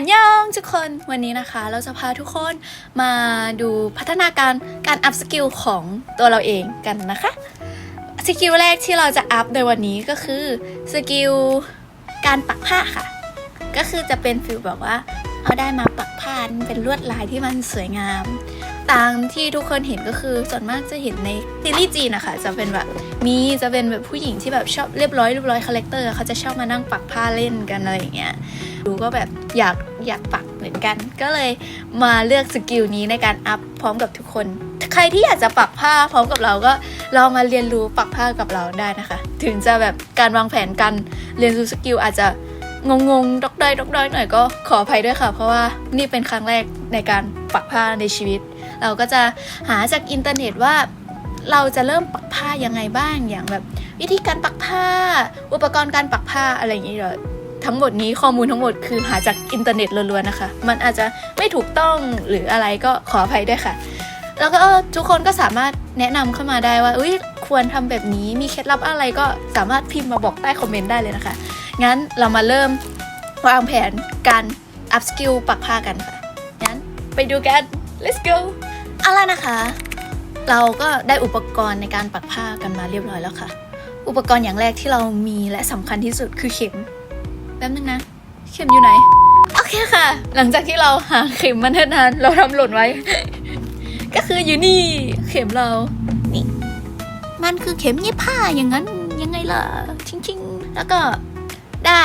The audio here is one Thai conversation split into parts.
อันยองทุกคนวันนี้นะคะ เราจะพาทุกคนมาดูพัฒนาการการอัพสกิลของตัวเราเองกันนะคะสกิลแรกที่เราจะอัพในวันนี้ก็คือสกิลการปักผ้าค่ะ ก็คือจะเป็นฟิลแบบว่า เอาได้มาปักผ้าเป็นลวดลายที่มันสวยงาม ตามที่ทุกคนเห็นก็คือส่วนมากจะเห็นในซีรีส์จีนนะคะจะเป็นแบบมีจะเป็นแบบผู้หญิงที่แบบชอบเรียบร้อยเรียบร้อยคาแรคเตอร์เขาจะชอบมานั่งปักผ้าเล่นกันอะไรอย่างเงี้ยดูก็แบบอยากอยากปักเหมือนกัน ก็เลยมาเลือกสกิลนี้ในการอัพพร้อมกับทุกคน ใครที่อยากจะปักผ้าพร้อมกับเราก็ลองมาเรียนรู้ปักผ้ากับเราได้นะคะ ถึงจะแบบการวางแผนการเรียนรู้สกิลอาจจะงงงดอกได้ดอกได้หน่อยก็ขออภัยด้วยค่ะ เพราะว่านี่เป็นครั้งแรกในการปักผ้าในชีวิต เราก็จะหาจากอินเทอร์เน็ตว่าเราจะเริ่มปักผ้ายังไงบ้างอย่างแบบ วิธีการปักผ้า อุปกรณ์การปักผ้าอะไรอย่างนี้เดี๋ยวทั้งหมดนี้ข้อมูลทั้งหมดคือหาจากอินเทอร์เน็ตล้วนๆนะคะ มันอาจจะไม่ถูกต้องหรืออะไรก็ขออภัยด้วยค่ะ แล้วก็ทุกคนก็สามารถแนะนำเข้ามาได้ว่าอุ้ยควรทำแบบนี้มีเคล็ดลับอะไรก็สามารถพิมพ์มาบอกใต้คอมเมนต์ได้เลยนะคะ งั้นเรามาเริ่มวางแผนการอัพสกิลปักผ้ากันค่ะ งั้นไปดูกัน let's go เอาละนะคะ เราก็ได้อุปกรณ์ในการปักผ้ากันมาเรียบร้อยแล้วค่ะ อุปกรณ์อย่างแรกที่เรามีและสำคัญที่สุดคือเข็มแป๊บนึงนะ เข็มอยู่ไหน โอเคค่ะ หลังจากที่เราหาเข็มมาเนิ่นนานเราทำหล่นไว้ ก็คืออยู่นี่เข็มเรา นี่ มันคือเข็มเย็บผ้าอย่างนั้นยังไงล่ะชิงๆแล้วก็ได้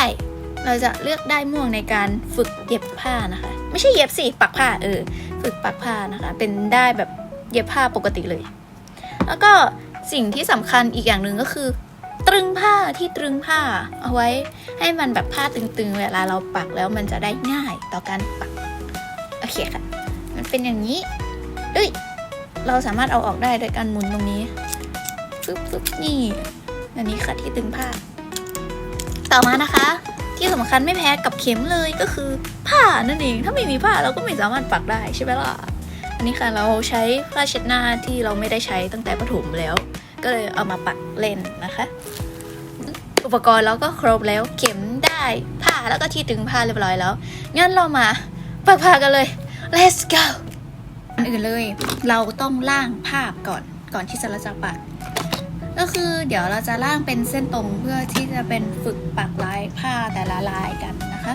เราจะเลือกได้ม่วงในการฝึกเย็บผ้านะคะ ไม่ใช่เย็บสิปักผ้าเออ ฝึกปักผ้านะคะ เป็นได้แบบเย็บผ้าปกติเลย แล้วก็สิ่งที่สำคัญอีกอย่างหนึ่งก็คือ ตรึงผ้าที่ตรึงผ้า เอาไว้ให้มันแบบผ้าตึงๆ เวลาเราปักแล้วมันจะได้ง่ายต่อการปักโอเคค่ะ มันเป็นอย่างนี้เอ้ยเราสามารถเอาออกได้โดยการหมุนตรงนี้ปึ๊บปึ๊บนี่อันนี้ค่ะที่ตึงผ้า ต่อมานะคะ ที่สำคัญไม่แพ้กับเข็มเลยก็คือผ้านั่นเอง ถ้าไม่มีผ้าเราก็ไม่สามารถปักได้ใช่ไหมล่ะ อันนี้ค่ะเราใช้ผ้าเช็ดหน้าที่เราไม่ได้ใช้ตั้งแต่ประถมแล้ว ก็เลยเอามาปักเล่นนะคะ อุปกรณ์เราก็ครบแล้วเข็มได้ผ้าแล้วก็ที่ตึงผ้าเรียบร้อยแล้ว งั้นเรามาปักผ้ากันเลย let's go ก่อนอื่นเลย เราต้องล่างภาพก่อนก่อนที่จะเราจะปัก ก็คือเดี๋ยวเราจะล่างเป็นเส้นตรงเพื่อที่จะเป็นฝึกปักลายผ้าแต่ละลายกันนะคะ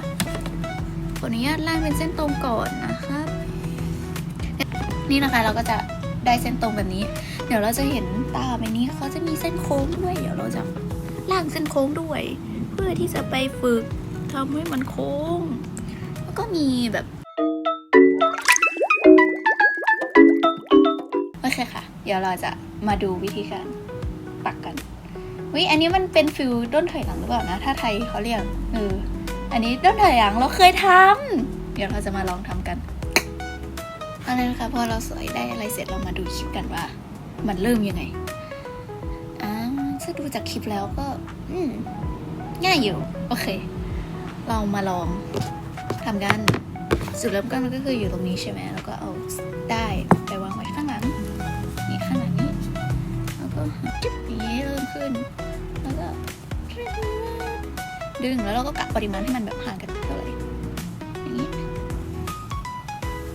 ขออนุญาตล่างเป็นเส้นตรงก่อนนะคะนี่นะคะเราก็จะได้เส้นตรงแบบนี้ เดี๋ยวเราจะเห็นตาแบบนี้เขาจะมีเส้นโค้งด้วย เดี๋ยวเราจะล่างเส้นโค้งด้วย เพื่อที่จะไปฝึกทำให้มันโค้ง แล้วก็มีแบบโอเคค่ะ เดี๋ยวเราจะมาดูวิธีการ ปักกันวิอันนี้มันเป็นฟิลด้นถอยหลังหรือเปล่านะ ถ้าไทยเขาเรียกเอออันนี้ด้นถอยหลังเราเคยทำเดี๋ยวเราจะมาลองทำกันเอาลยนะคะพอเราสวยได้อะไรเสร็จเรามาดูคลิปกันว่า มันเริ่มยังไงอ่าถ้าดูจากคลิปแล้วก็ อืมง่ายอยู่ โอเค เรามาลองทำกันจุดเริ่มต้นมันก็คืออยู่ตรงนี้ใช่ไหมแล้วก็เอาได้ไปวางไว้ข้างหลังนี่ข้างหลังนี้แล้วก็จุ๊บ ขึ้น แล้วก็ดึงแล้วเราก็กะปริมาณให้มันแบบห่างกันเท่าไหร่อย่างนี้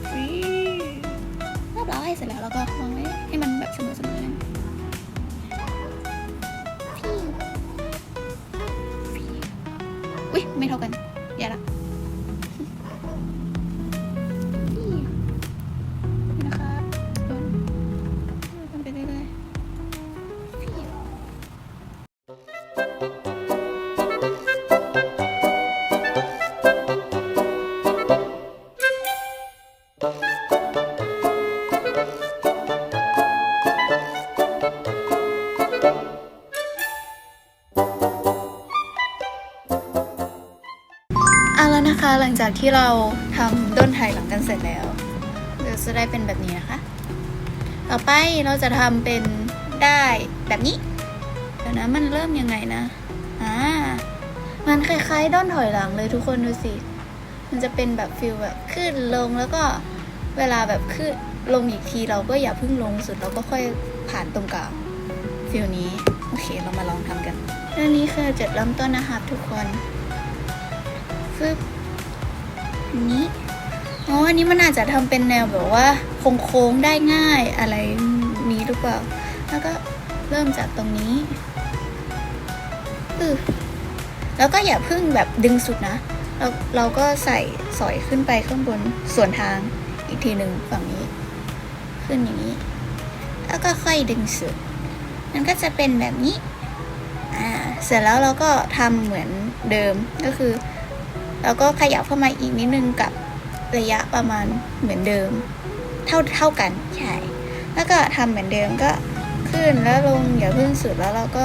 ฟรีเรียบร้อยเสร็จแล้วเราก็วางไว้ให้มันแบบเสมอๆกันอุ้ยไม่เท่ากันอย่าละ นะคะ หลังจากที่เราทำด้นไทยหลังกันเสร็จแล้วเดี๋ยวจะได้เป็นแบบนี้นะคะ ต่อไปเราจะทำเป็นได้แบบนี้เดี๋ยวนะมันเริ่มยังไงนะอ่ามันคล้ายๆด้นถอยหลังเลยทุกคนดูสิ มันจะเป็นแบบฟิลแบบขึ้นลงแล้วก็เวลาแบบขึ้นลงอีกทีเราก็อย่าเพิ่งลงสุดเราก็ค่อยผ่านตรงกลางฟิลนี้โอเคเรามาลองทำกันเรื่องนี้คือจุดเริ่มต้นนะครับทุกคนฟึบ นี้อ๋ออันนี้มันอาจจะทำเป็นแนวแบบว่าโค้งๆได้ง่ายอะไรนี้หรือเปล่า แล้วก็เริ่มจากตรงนี้อือแล้วก็อย่าเพึ่งแบบดึงสุดนะเราเราก็ใส่สอยขึ้นไปข้างบนส่วนทางอีกทีหนึ่งฝั่งนี้ ขึ้นอย่างนี้ แล้วก็ค่อยดึงสุด มันก็จะเป็นแบบนี้ อ่า เสร็จแล้วเราก็ทำเหมือนเดิมก็คือ เราก็ขยับเข้ามาอีกนิดนึงกับระยะประมาณเหมือนเดิม เท่าเท่ากันใช่แล้วก็ทำเหมือนเดิมก็ขึ้นแล้วลงอย่าเพิ่งสุดแล้วเราก็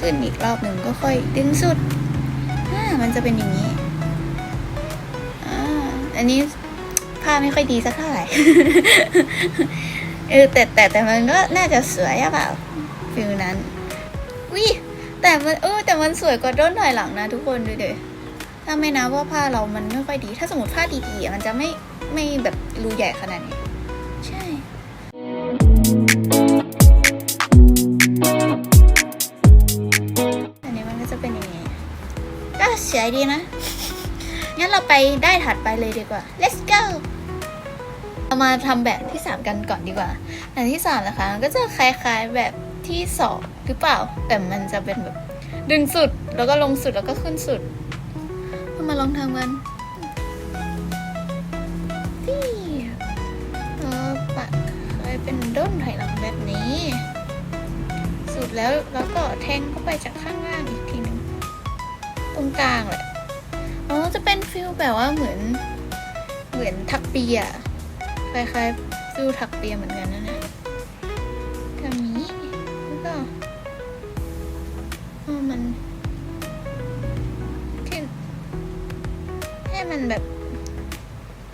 ขึ้นอีกรอบหนึ่งก็ค่อยดึงสุดอ่ามันจะเป็นอย่างนี้อ่าอันนี้ผ้าไม่ค่อยดีสักเท่าไหร่เออแต่แต่แต่มันก็น่าจะสวยอะเปล่าฟิลนั้นวิแต่มันเออแต่มันสวยกว่าด้นถอยหลังนะทุกคนดูเดี๋ ถ้าไม่นะว่าผ้าเรามันไม่ค่อยดี ถ้าสมมติผ้าดีๆอะมันจะไม่ไม่แบบรูใหญ่ขนาดนี้ ใช่อันนี้มันก็จะเป็นอย่างนี้ก็สวยดีนะ งั้นเราไปได้ถัดไปเลยดีกว่า let's go เรามาทำแบบที่ 3 กันก่อนดีกว่าแบบที่ 3 นะคะมันก็จะคล้าย ๆแบบที่ 2 หรือเปล่า แต่มันจะเป็นแบบดึงสุดแล้วก็ลงสุดแล้วก็ขึ้นสุด เรามาลองทำกันที่เออปักเคยเป็นด้นถอยหลังแบบนี้ สุดแล้วแล้วก็แทงเข้าไปจากข้างล่างอีกทีหนึ่งตรงกลางแหละอ๋อจะเป็นฟิลแบบว่าเหมือน เหมือนถักเปียอะคล้ายๆฟิลถักเปียเหมือนกันนะนะทำนี้แล้วก็เอมัน มันแบบ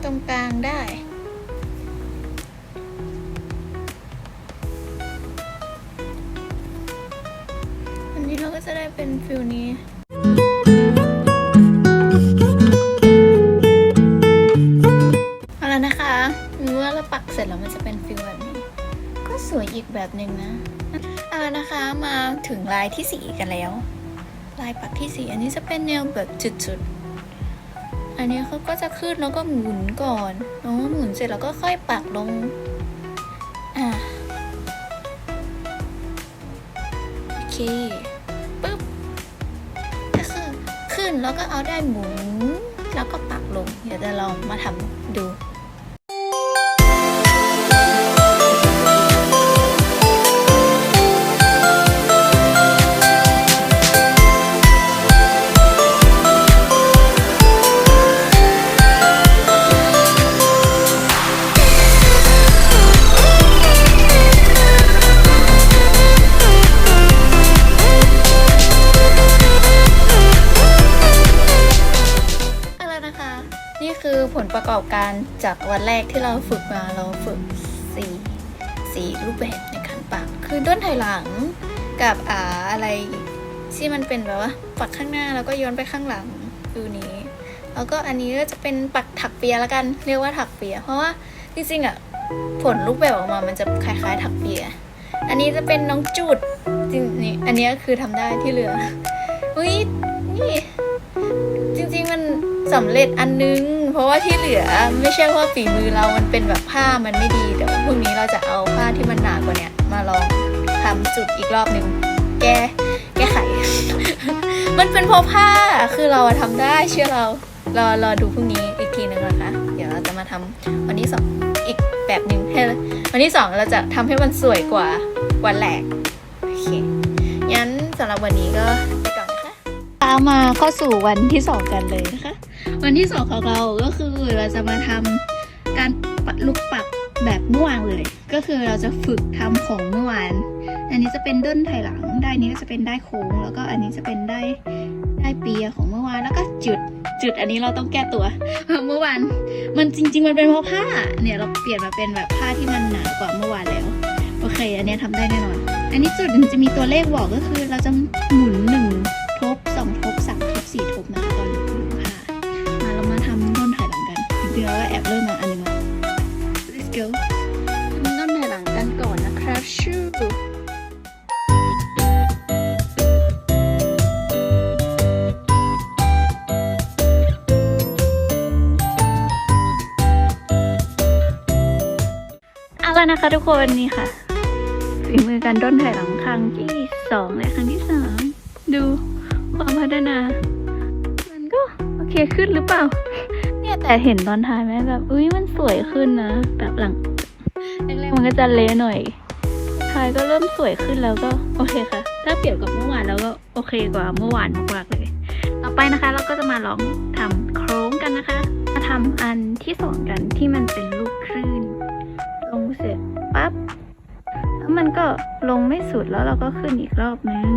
ตรงกลางได้ อันนี้เราก็จะได้เป็นฟิลนี้เอาแล้วนะคะเมื่อเราปักเสร็จแล้วมันจะเป็นฟิลแบบนี้ ก็สวยอีกแบบหนึ่งนะ เอาแล้วนะคะมาถึงลายที่สี่กันแล้ว ลายปักที่สี่อันนี้จะเป็นแนวแบบจุดๆ อันนี้เขาก็จะขึ้นแล้วก็หมุนก่อนแล้วหมุนเสร็จแล้วก็ค่อยปักลง อะโอเคปึ๊บก็คือขึ้นแล้วก็เอาได้หมุน แล้วก็ปักลง เดี๋ยวจะลองมาทำดู การจากวันแรกที่เราฝึกมาเราฝึกสี่สี่รูปแบบในการปัก คือด้นถอยหลังกับอ่าอะไรที่มันเป็นแบบว่าปักข้างหน้าแล้วก็ย้อนไปข้างหลังฟิวนี้ แล้วก็อันนี้ก็จะเป็นปักถักเปียแล้วกันเรียกว่าถักเปีย เพราะว่าจริงๆอะผลรูปแบบออกมามันจะคล้ายๆถักเปีย อันนี้จะเป็นน้องจุดจริงนี่อันนี้คือทำได้ที่เหลืออุ้ยนี่จริงๆมันสำเร็จอันนึง ราะว่าที่เหลือไม่ใช่ว่าฝีมือเรามันเป็นแบบผ้ามันไม่ดีเดี๋ยวพรุ่งนี้เราจะเอาผ้าที่มันหนากว่าเนี้ยมาลองทำจุดอีกรอบหนึ่งแก้แก้ไข มันเป็นเพราะผ้าคือเราทำได้เชื่อเรารอรอดูพรุ่งนี้อีกทีหนึ่งนะคะ เดี๋ยวเราจะมาทำวันที่สองอีกแบบหนึ่งให้วันที่สองเราจะทำให้มันสวยกว่าวันแรกโอเคงั้นสำหรับวันนี้ก็ ตามมาเข้าสู่วันที่สองกันเลยนะคะวันที่สองของเราก็คือเราจะมาทำการลูกปักแบบเมื่อวานเลย ก็คือเราจะฝึกทำของเมื่อวาน อันนี้จะเป็นด้นถอยหลังได้นี้ก็จะเป็นได้โค้ง แล้วก็อันนี้จะเป็นได้ได้เปียของเมื่อวานแล้วก็จุดจุดอันนี้เราต้องแก้ตัวเมื่อวานมันจริง ๆ มันเป็นเพราะผ้าเนี่ยเราเปลี่ยนมาเป็นแบบผ้าที่มันหนากว่าเมื่อวานแล้วโอเค อันนี้ยทำได้แน่นอน อันนี้จุดมันจะมีตัวเลขบอกก็คือเราจะหมุน นะคะทุกคนนี่ค่ะฝีมือการด้นถ่ายหลังครั้งที่สองและครั้งที่สามดูความพัฒนา มันก็โอเคขึ้นหรือเปล่า เนี่ยแต่เห็นตอนถ่ายไหมแบบอุ้ยมันสวยขึ้นนะแบบหลังแรกๆมันก็จะเละหน่อยถ่ายก็เริ่มสวยขึ้นแล้วก็โอเคค่ะ ถ้าเปรียบกับเมื่อวานแล้วก็โอเคกว่าเมื่อวานมากๆเลย ต่อไปนะคะ เราก็จะมาลองทำโครงกันนะคะ มาทำอันที่สองกันที่มันเป็น ปั๊บแล้วมันก็ลงไม่สุดแล้วเราก็ขึ้นอีกรอบนึง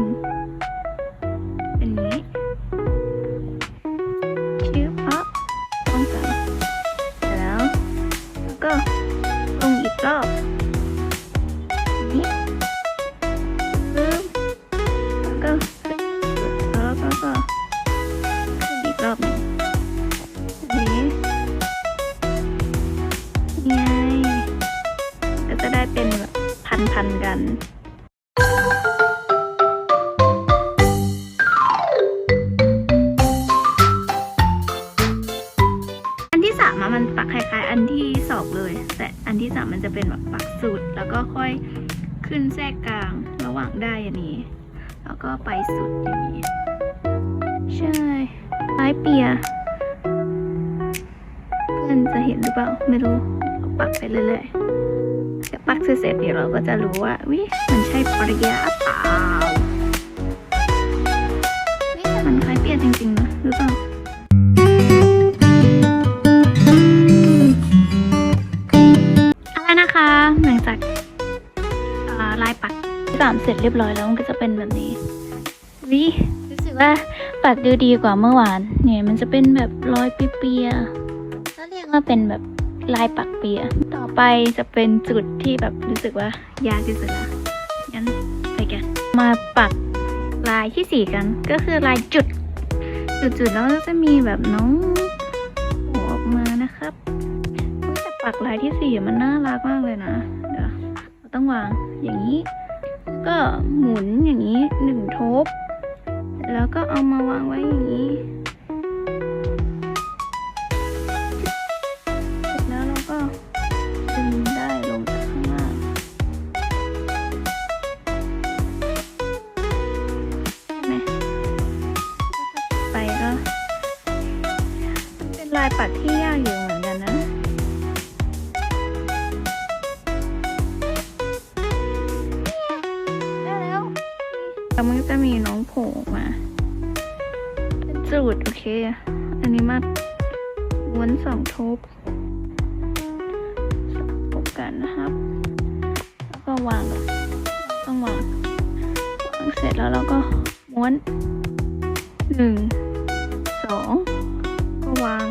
มันปักคล้ายๆ อันที่สองเลย แต่อันที่สามมันจะเป็นแบบปักสุด แล้วก็ค่อยขึ้นแทรกกลางระหว่างได้อันนี้ แล้วก็ไปสุดอย่างนี้ ใช่คล้ายเปีย เพื่อนจะเห็นหรือเปล่า ไม่รู้เอาปักไปเรื่อยๆปักเสร็จเดี๋ยวเราก็จะรู้ว่าวิมันใช่ปริยาเปล่าวิมันคล้ายเปียจริง เรียบร้อยแล้วมันก็จะเป็นแบบนี้วิรู้สึกว่าปักดูดีกว่าเมื่อวาน เนี่ยมันจะเป็นแบบรอยเปียๆก็เรียกว่าเป็นแบบลายปักเปีย ต่อไปจะเป็นจุดที่แบบรู้สึกว่ายากที่สุดละงั้นไปกัน มาปักลายที่สี่กัน ก็คือลายจุด จุดๆแล้วก็จะมีแบบน้องหัวออกมานะครับแต่ปักลายที่สี่มันน่ารักมากเลยนะ เดี๋ยวเราต้องวางอย่างนี้ ก็หมุนอย่างนี้หนึ่งทบ แล้วก็เอามาวางไว้อย่างนี้เสร็จแล้วเราก็ดึงได้ลงจากข้างล่างใช่ไหมไปก็เป็นลายปัดที่ยากอยู่ อเคอันนี้มาม้วนสองทบพบกันนะครับ แล้วก็วาง ต้องวาง วางเสร็จแล้วเราก็ม้วนหนึ่งสองก็วาง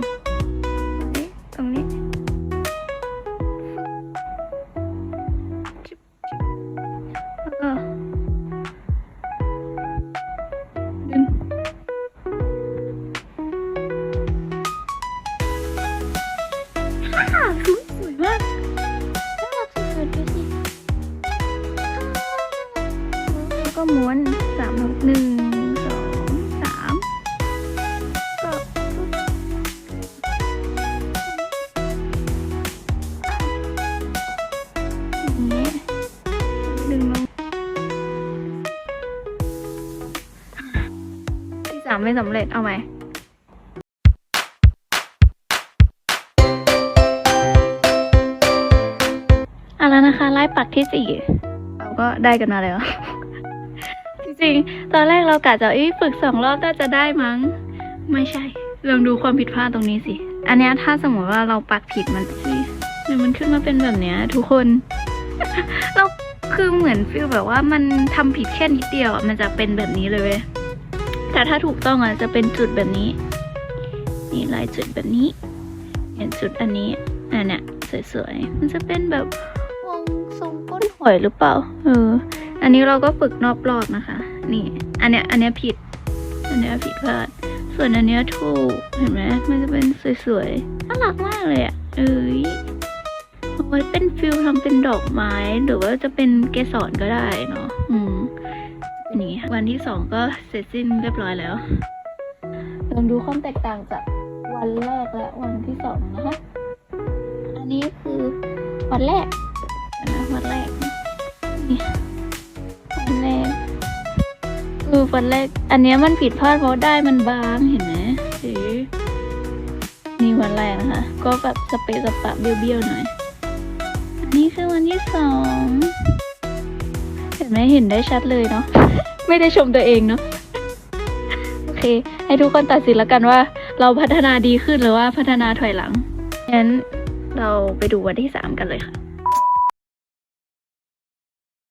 ไม่สำเร็จเอาไหมเอาแล้วนะคะไล่ปักที่สี่เราก็ได้กันมาแล้ว จริงๆ ตอนแรกเรากะจะอีฝึกสองรอบน่าจะได้มั้ง ไม่ใช่ ลองดูความผิดพลาดตรงนี้สิ อันเนี้ยถ้าสมมติว่าเราปักผิดมันสิเดี๋ยวมันขึ้นมาเป็นแบบเนี้ย ทุกคน เราคือเหมือนฟีลแบบว่ามันทำผิดแค่นิดเดียวอะมันจะเป็นแบบนี้เลยเว้ย แต่ถ้าถูกต้องอะจะเป็นจุดแบบนี้นี่ลายจุดแบบนี้ เห็นจุดอันนี้อันเนี้ยสวยๆมันจะเป็นแบบวงทรงก้นหอยหรือเปล่าเอออันนี้เราก็ฝึกนอบรอบนะคะ นี่ อันเนี้ยอันเนี้ยผิด อันเนี้ยผิดพลาดส่วนอันเนี้ยถูกเห็นไหมมันจะเป็นสวยๆน่ารักมากเลยอะเอ้ยเอาไว้เป็นฟิลทำเป็นดอกไม้หรือว่าจะเป็นเกสรก็ได้เนาะอืม อันนี้วันที่สองก็เสร็จสิ้นเรียบร้อยแล้วลองดูความแตกต่างจากวันแรกและวันที่สองนะคะอันนี้คือวันแรกวันวันแรกนี่วันแรกคือวันแรก อันนี้มันผิดพลาดเพราะได้มันบางเห็นไหมหรือนี่วันแรกนะคะ ก็แบบสเปซสปะเบี้ยวๆหน่อยอันนี้คือวันที่สองเห็นไหมเห็นได้ชัดเลยเนาะ ไม่ได้ชมตัวเองเนาะโอเค ให้ทุกคนตัดสินแล้วกันว่า เราพัฒนาดีขึ้นหรือว่าพัฒนาถอยหลังงั้นเราไปดูวันที่สามกันเลยค่ะ